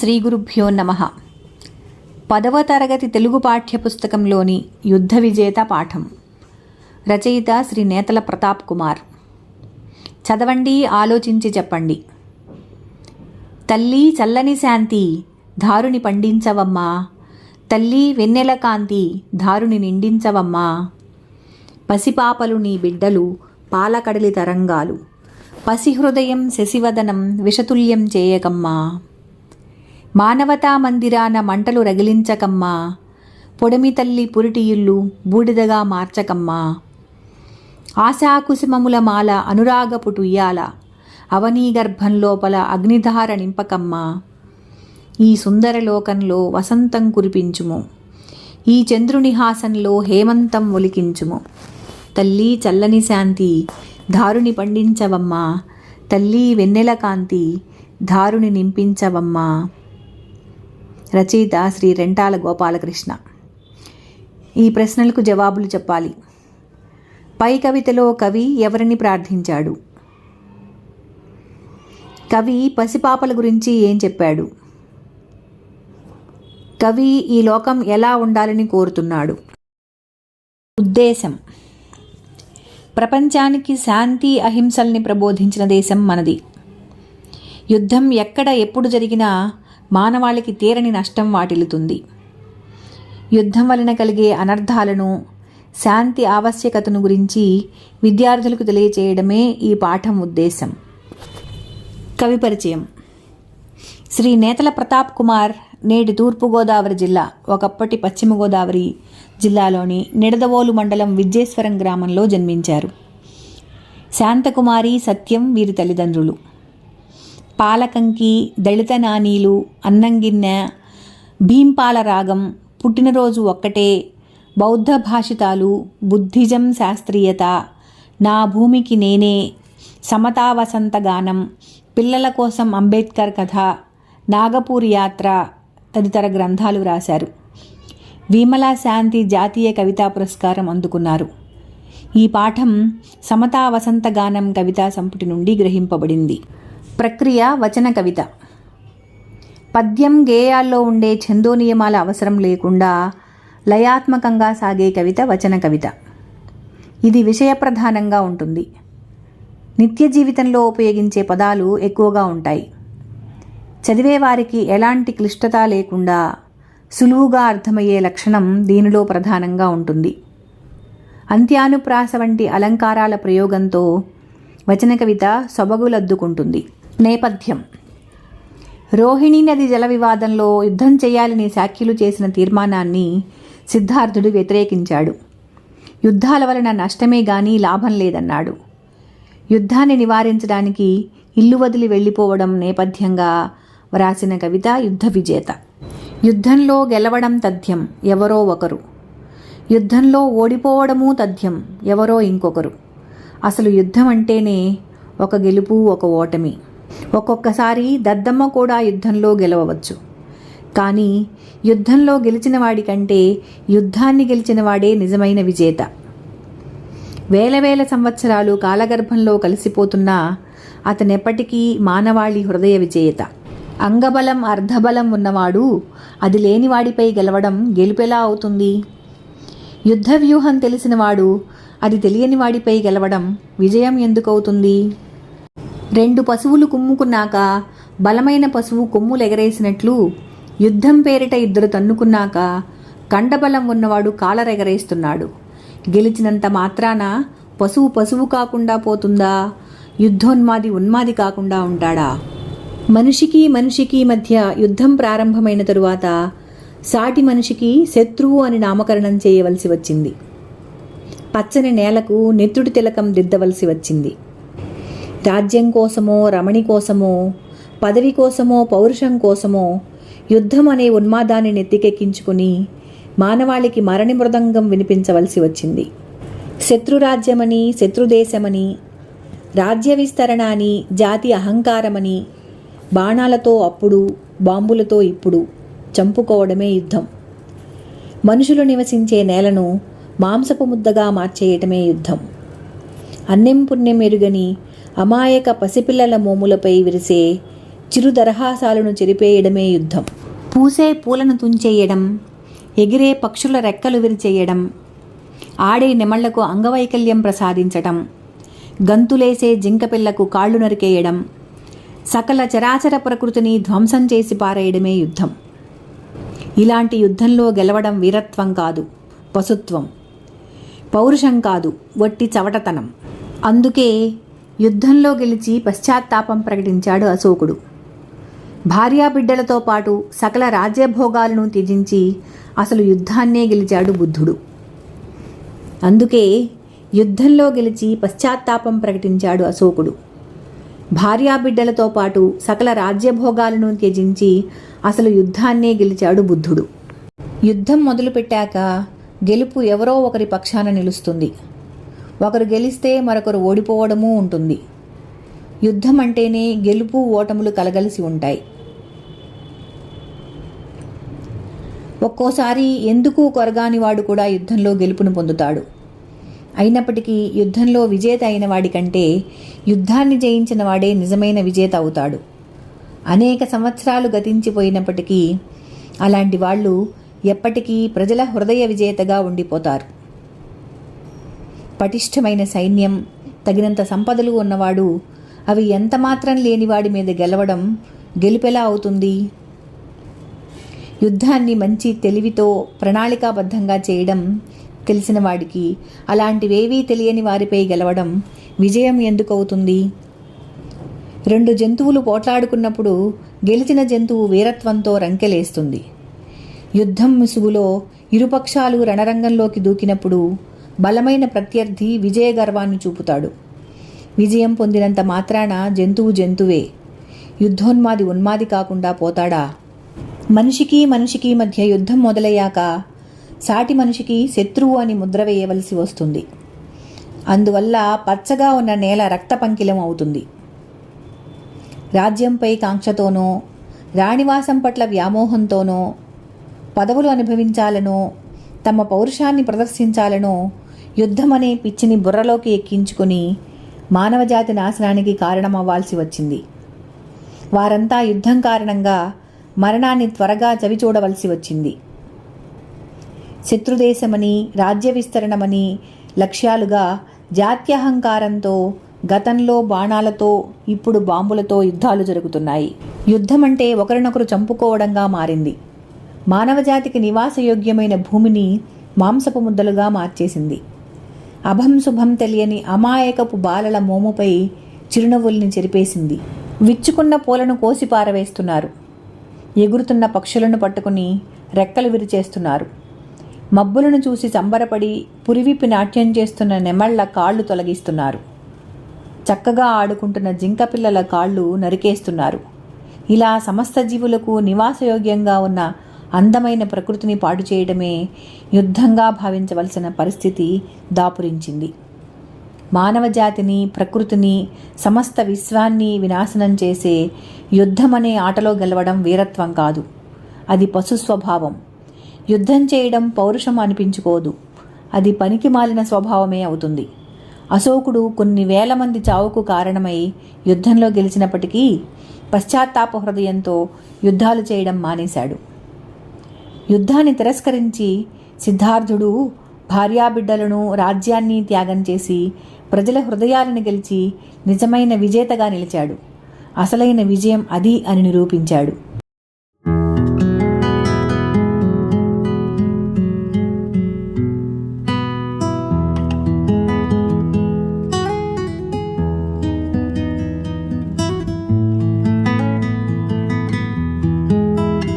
శ్రీ గురుభ్యో నమ. పదవ తరగతి తెలుగు పాఠ్యపుస్తకంలోని యుద్ధ విజేత పాఠం. రచయిత శ్రీ నేతల ప్రతాప్ కుమార్. చదవండి ఆలోచించి చెప్పండి. తల్లి చల్లని శాంతి దారుని పండించవమ్మా. తల్లి వెన్నెల కాంతి దారుని నిండించవమ్మా. పసిపాపలు నీ బిడ్డలు పాలకడలి తరంగాలు. పసిహృదయం శశివదనం విషతుల్యం చేయకమ్మా. మానవతా మందిరాన మంటలు రగిలించకమ్మా. పొడమి తల్లి పురిటి ఇల్లు బూడిదగా మార్చకమ్మా. ఆశాకుసుమముల మాల అనురాగపు టుయ్యాల అవనీ గర్భం లోపల అగ్నిధార నింపకమ్మా. ఈ సుందర లోకంలో వసంతం కురిపించుము. ఈ చంద్రునిహాసంలో హేమంతం ఒలికించుము. తల్లి చల్లని శాంతి దారుని పండించవమ్మా. తల్లి వెన్నెల కాంతి దారుని నింపించవమ్మా. రచయిత శ్రీ రెంటాల గోపాలకృష్ణ. ఈ ప్రశ్నలకు జవాబులు చెప్పాలి. పై కవితలో కవి ఎవరిని ప్రార్థించాడు? కవి పసిపాపల గురించి ఏం చెప్పాడు? కవి ఈ లోకం ఎలా ఉండాలని కోరుతున్నాడు? ఉద్దేశం. ప్రపంచానికి శాంతి అహింసల్ని ప్రబోధించిన దేశం మనది. యుద్ధం ఎక్కడ ఎప్పుడు జరిగినా మానవాళికి తీరని నష్టం వాటిల్లుతుంది. యుద్ధం వలన కలిగే అనర్థాలను శాంతి ఆవశ్యకతను గురించి విద్యార్థులకు తెలియచేయడమే ఈ పాఠం ఉద్దేశం. కవి పరిచయం. శ్రీ నేతల ప్రతాప్ కుమార్ నేటి తూర్పుగోదావరి జిల్లా ఒకప్పటి పశ్చిమ గోదావరి జిల్లాలోని నిడదవోలు మండలం విజ్జేశ్వరం గ్రామంలో జన్మించారు. శాంతకుమారి సత్యం వీరి తల్లిదండ్రులు. పాలకంకి దళిత నానీలు అన్నంగిన్నె భీంపాల రాగం పుట్టినరోజు ఒక్కటే. బౌద్ధ భాషితాలు బుద్ధిజం శాస్త్రీయత నా భూమికి నేనే. సమతా వసంత గానం పిల్లల కోసం అంబేద్కర్ కథ నాగపూర్ యాత్ర తదితర గ్రంథాలు వ్రాశారు విమలా శాంతి జాతీయ కవితా పురస్కారం అందుకున్నారు. ఈ పాఠం సమతా వసంత గానం కవితా సంపుటి నుండి గ్రహింపబడింది. ప్రక్రియ వచన కవిత. పద్యం గేయాల్లో ఉండే ఛందో నియమాల అవసరం లేకుండా లయాత్మకంగా సాగే కవిత వచన కవిత. ఇది విషయప్రధానంగా ఉంటుంది. నిత్య జీవితంలో ఉపయోగించే పదాలు ఎక్కువగా ఉంటాయి. చదివేవారికి ఎలాంటి క్లిష్టత లేకుండా సులువుగా అర్థమయ్యే లక్షణం దీనిలో ప్రధానంగా ఉంటుంది. అంత్యానుప్రాస వంటి అలంకారాల ప్రయోగంతో వచన కవిత సొబగులద్దుకుంటుంది. నేపథ్యం. రోహిణీ నది జల వివాదంలో యుద్ధం చేయాలని శాఖ్యులు చేసిన తీర్మానాన్ని సిద్ధార్థుడు వ్యతిరేకించాడు. యుద్ధాల వలన నష్టమే గాని లాభం లేదన్నాడు. యుద్ధాన్ని నివారించడానికి ఇల్లు వదిలి వెళ్ళిపోవడం నేపథ్యంగా వ్రాసిన కవిత యుద్ధ విజేత. యుద్ధంలో గెలవడం తథ్యం ఎవరో ఒకరు. యుద్ధంలో ఓడిపోవడము తథ్యం ఎవరో ఇంకొకరు. అసలు యుద్ధం అంటేనే ఒక గెలుపు ఒక ఓటమి. ఒక్కొక్కసారి దద్దమ్మ కూడా యుద్ధంలో గెలవవచ్చు. కానీ యుద్ధంలో గెలిచిన వాడి కంటే యుద్ధాన్ని గెలిచిన వాడే నిజమైన విజేత. వేల వేల సంవత్సరాలు కాలగర్భంలో కలిసిపోతున్నా అతనెప్పటికీ మానవాళి హృదయ విజేత. అంగబలం అర్ధబలం ఉన్నవాడు అది లేనివాడిపై గెలవడం గెలుపెలా అవుతుంది? యుద్ధ వ్యూహం తెలిసినవాడు అది తెలియని వాడిపై గెలవడం విజయం ఎందుకవుతుంది? రెండు పశువులు కుమ్ముకున్నాక బలమైన పశువు కొమ్ములు ఎగరేసినట్లు యుద్ధం పేరిట ఇద్దరు తన్నుకున్నాక కండబలం ఉన్నవాడు కాలరెగరేస్తున్నాడు. గెలిచినంత మాత్రాన పశువు పశువు కాకుండా పోతుందా? యుద్ధోన్మాది ఉన్మాది కాకుండా ఉంటాడా? మనిషికి మనిషికి మధ్య యుద్ధం ప్రారంభమైన తరువాత సాటి మనిషికి శత్రువు అని నామకరణం చేయవలసి వచ్చింది. పచ్చని నేలకు నెత్తుడి తిలకం దిద్దవలసి వచ్చింది. రాజ్యం కోసమో రమణి కోసమో పదవి కోసమో పౌరుషం కోసమో యుద్ధం అనే ఉన్మాదాన్ని నెత్తికెక్కించుకుని మానవాళికి మరణి మృదంగం వినిపించవలసి వచ్చింది. శత్రురాజ్యమని శత్రుదేశమని రాజ్య విస్తరణ అని జాతి అహంకారమని బాణాలతో అప్పుడు బాంబులతో ఇప్పుడు చంపుకోవడమే యుద్ధం. మనుషులు నివసించే నేలను మాంసపు ముద్దగా మార్చేయటమే యుద్ధం. అన్నెం పుణ్యం ఎరుగని అమాయక పసిపిల్లల మోములపై విరిసే చిరు దరహాసాలను చెరిపేయడమే యుద్ధం. పూసే పూలను తుంచేయడం ఎగిరే పక్షుల రెక్కలు విరిచేయడం ఆడే నెమళ్ళకు అంగవైకల్యం ప్రసాదించటం గంతులేసే జింకపిల్లకు కాళ్ళు నరికేయడం సకల చరాచర ప్రకృతిని ధ్వంసం చేసి పారేయడమే యుద్ధం. ఇలాంటి యుద్ధంలో గెలవడం వీరత్వం కాదు పశుత్వం. పౌరుషం కాదు వట్టి చవటతనం. అందుకే యుద్ధంలో గెలిచి పశ్చాత్తాపం ప్రకటించాడు అశోకుడు. భార్యాబిడ్డలతో పాటు సకల రాజ్యభోగాలను త్యజించి అసలు యుద్ధాన్నే గెలిచాడు బుద్ధుడు. అందుకే యుద్ధంలో గెలిచి పశ్చాత్తాపం ప్రకటించాడు అశోకుడు. భార్యాబిడ్డలతో పాటు సకల రాజ్యభోగాలను త్యజించి అసలు యుద్ధాన్నే గెలిచాడు బుద్ధుడు. యుద్ధం మొదలుపెట్టాక గెలుపు ఎవరో ఒకరి పక్షాన నిలుస్తుంది. ఒకరు గెలిస్తే మరొకరు ఓడిపోవడమూ ఉంటుంది. యుద్ధం అంటేనే గెలుపు ఓటములు కలగలిసి ఉంటాయి. ఒక్కోసారి ఎందుకు కొరగాని వాడు కూడా యుద్ధంలో గెలుపును పొందుతాడు. అయినప్పటికీ యుద్ధంలో విజేత అయిన వాడి కంటే యుద్ధాన్ని జయించిన వాడే నిజమైన విజేత అవుతాడు. అనేక సంవత్సరాలు గతించిపోయినప్పటికీ అలాంటి వాళ్ళు ఎప్పటికీ ప్రజల హృదయ విజేతగా ఉండిపోతారు. పటిష్టమైన సైన్యం తగినంత సంపదలు ఉన్నవాడు అవి ఎంతమాత్రం లేనివాడి మీద గెలవడం గెలుపెలా అవుతుంది? యుద్ధాన్ని మంచి తెలివితో ప్రణాళికాబద్ధంగా చేయడం తెలిసిన వాడికి అలాంటివేవీ తెలియని వారిపై గెలవడం విజయం ఎందుకు అవుతుంది రెండు జంతువులు పోట్లాడుకున్నప్పుడు గెలిచిన జంతువు వీరత్వంతో రంకెలేస్తుంది. యుద్ధం ముసుగులో ఇరుపక్షాలు రణరంగంలోకి దూకినప్పుడు బలమైన ప్రత్యర్థి విజయ గర్వాన్ని చూపుతాడు. విజయం పొందినంత మాత్రాన జంతువు జంతువే. యుద్ధోన్మాది ఉన్మాది కాకుండా పోతాడా? మనిషికి మనిషికి మధ్య యుద్ధం మొదలయ్యాక సాటి మనిషికి శత్రువు అని ముద్ర వేయవలసి వస్తుంది. అందువల్ల పచ్చగా ఉన్న నేల రక్త పంకిలం అవుతుంది. రాజ్యంపై కాంక్షతోనో రాణివాసం పట్ల వ్యామోహంతోనో పదవులు అనుభవించాలనో తమ పౌరుషాన్ని ప్రదర్శించాలనో యుద్ధమనే పిచ్చిని బుర్రలోకి ఎక్కించుకుని మానవజాతి నాశనానికి కారణమవ్వాల్సి వచ్చింది. వారంతా యుద్ధం కారణంగా మరణాన్ని త్వరగా చవిచూడవలసి వచ్చింది. శత్రుదేశమని రాజ్య విస్తరణమని లక్ష్యాలుగా జాత్యహంకారంతో గతంలో బాణాలతో ఇప్పుడు బాంబులతో యుద్ధాలు జరుగుతున్నాయి. యుద్ధమంటే ఒకరినొకరు చంపుకోవడంగా మారింది. మానవజాతికి నివాసయోగ్యమైన భూమిని మాంసపు ముద్దలుగా మార్చేసింది. అభం శుభం తెలియని అమాయకపు బాలల మోముపై చిరునవ్వుల్ని చెరిపేసింది. విచ్చుకున్న పూలను కోసి పారవేస్తున్నారు. ఎగురుతున్న పక్షులను పట్టుకుని రెక్కలు విరిచేస్తున్నారు. మబ్బులను చూసి సంబరపడి పురివిప్పి నాట్యం చేస్తున్న నెమళ్ళ కాళ్ళు తొలగిస్తున్నారు. చక్కగా ఆడుకుంటున్న జింక పిల్లల కాళ్ళు నరికేస్తున్నారు. ఇలా సమస్త జీవులకు నివాసయోగ్యంగా ఉన్న అందమైన ప్రకృతిని పాడు చేయడమే యుద్ధంగా భావించవలసిన పరిస్థితి దాపురించింది. మానవజాతిని ప్రకృతిని సమస్త విశ్వాన్ని వినాశనం చేసే యుద్ధమనే ఆటలో గెలవడం వీరత్వం కాదు. అది పశు స్వభావం. యుద్ధం చేయడం పౌరుషం అనిపించుకోదు. అది పనికి మాలిన స్వభావమే అవుతుంది. అశోకుడు కొన్ని వేల మంది చావుకు కారణమై యుద్ధంలో గెలిచినప్పటికీ పశ్చాత్తాప హృదయంతో యుద్ధాలు చేయడం మానేశాడు. యుద్ధాన్ని తిరస్కరించి సిద్ధార్థుడు భార్యాబిడ్డలను రాజ్యాన్ని త్యాగం చేసి ప్రజల హృదయాలను గెలిచి నిజమైన విజేతగా నిలిచాడు. అసలైన విజయం అది అని నిరూపించాడు.